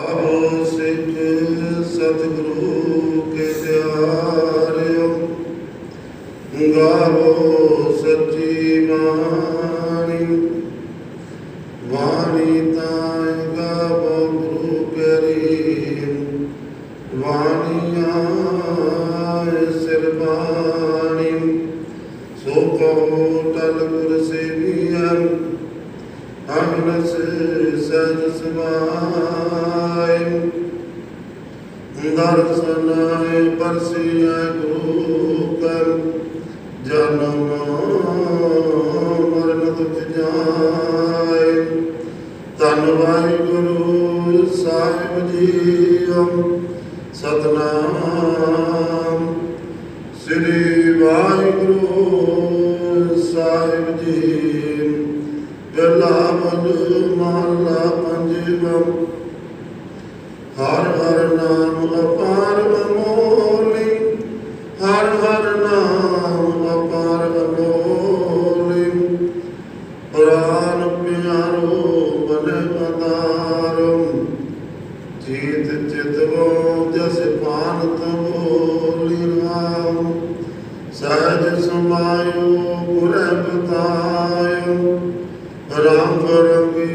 ਆਵੋ ਸਿੱਖ ਸਤਿਗੁਰੂ ਕੇ ਪਿਆਰਿਓ, ਗਾਵੋ ਸੱਚੀ ਬਾਣੀ। ਵਾਣੀ ਤਾਂ ਗਾਵੋ ਗੁਰੂ ਕਰੀ ਵਾਣੀ ਆਏ ਸਿਰ ਬਾਣੀ। ਸੋ ਕਹੋ ਟਲ ਗੁਰ ਸੇਵੀਐ ਅਨਸ ਸਜ ਸਮਾਇ ਦਰਸਨਾਏ ਪਰਸੀਐ ਗੁਰੂ ਕਰ ਜਨਮ ਮਰਨ ਦੁਖ ਜਾਏ ਧੰਨ ਵਾਹਿਗੁਰੂ ਸਾਹਿਬ ਜੀਓ ਸਤਨਾਮ। ਸ੍ਰੀ ਵਾਹਿਗੁਰੂ ਸਾਹਿਬ ਜੀ ਪਹਿਲਾ ਬਲ ਮਹਲਾ ਪੰਜਵਮ ਹਰ ਹਰ ਨਾਮ ਅਪਾਰ ਅਮੋਲੀ ਹਰ ਹਰ ਨਾਮ ਅਪਾਰ ਅਮੋਲੀ ਪ੍ਰਾਨ ਪਿਆਰੋ ਬਨੇ ਪਦਾਰਮ ਜੀਤ ਚਿਤਵੋ ਜਸ ਪਾਨਤ ਬੋਲੀ ਰਾਮ ਸਹਿਜ ਸਮਾਇਓ ਰਾਮ ਰੰਗੀ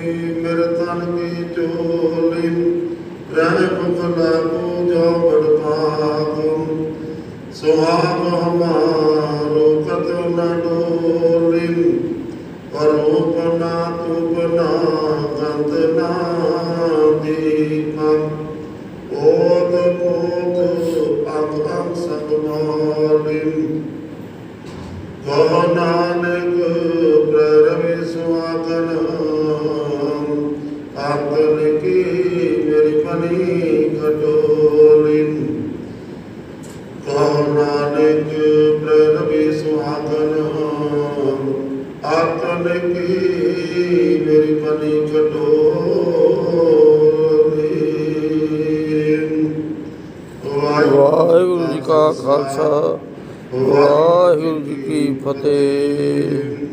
ਮਿਰ ਤਨ ਕੀ ਚੋਲੀ ਰਹਿ ਮੁਖ ਲਾਗੋ ਜੋ ਬੜ ਪਾਗੋ ਸੁਹਾਗ ਹਮਾਰੋ ਕਤ ਨ ਡੋਲੀ ਪਰੂਪ ਨਾ ਤੂਪ ਨਾ ਗੰਤ ਨਾ ਦੀਪੰ। ਓਦ ਪੋਤ ਅੰਗ ਅੰਗ ਸਭ ਮੋਲਿੰ। ਕਹੋ ਨਾਨਕ ਆਤਨ ਕੀ ਮੇਰੀ ਪਨੀ ਘਟੋਲਿੰ ਕਹੋ ਨਾਨਕ ਪ੍ਰਰਵਿ ਸੁਆਗਨ ਆਤਨ ਕੀ ਮੇਰੀ ਪਨੀ ਘਟੋਲਿੰ ਵਾਹਿਗੁਰੂ ਜੀ ਕਾ ਖਾਲਸਾ, ਵਾਹਿਗੁਰੂ ਜੀ ਕੀ ਫਤਿਹ।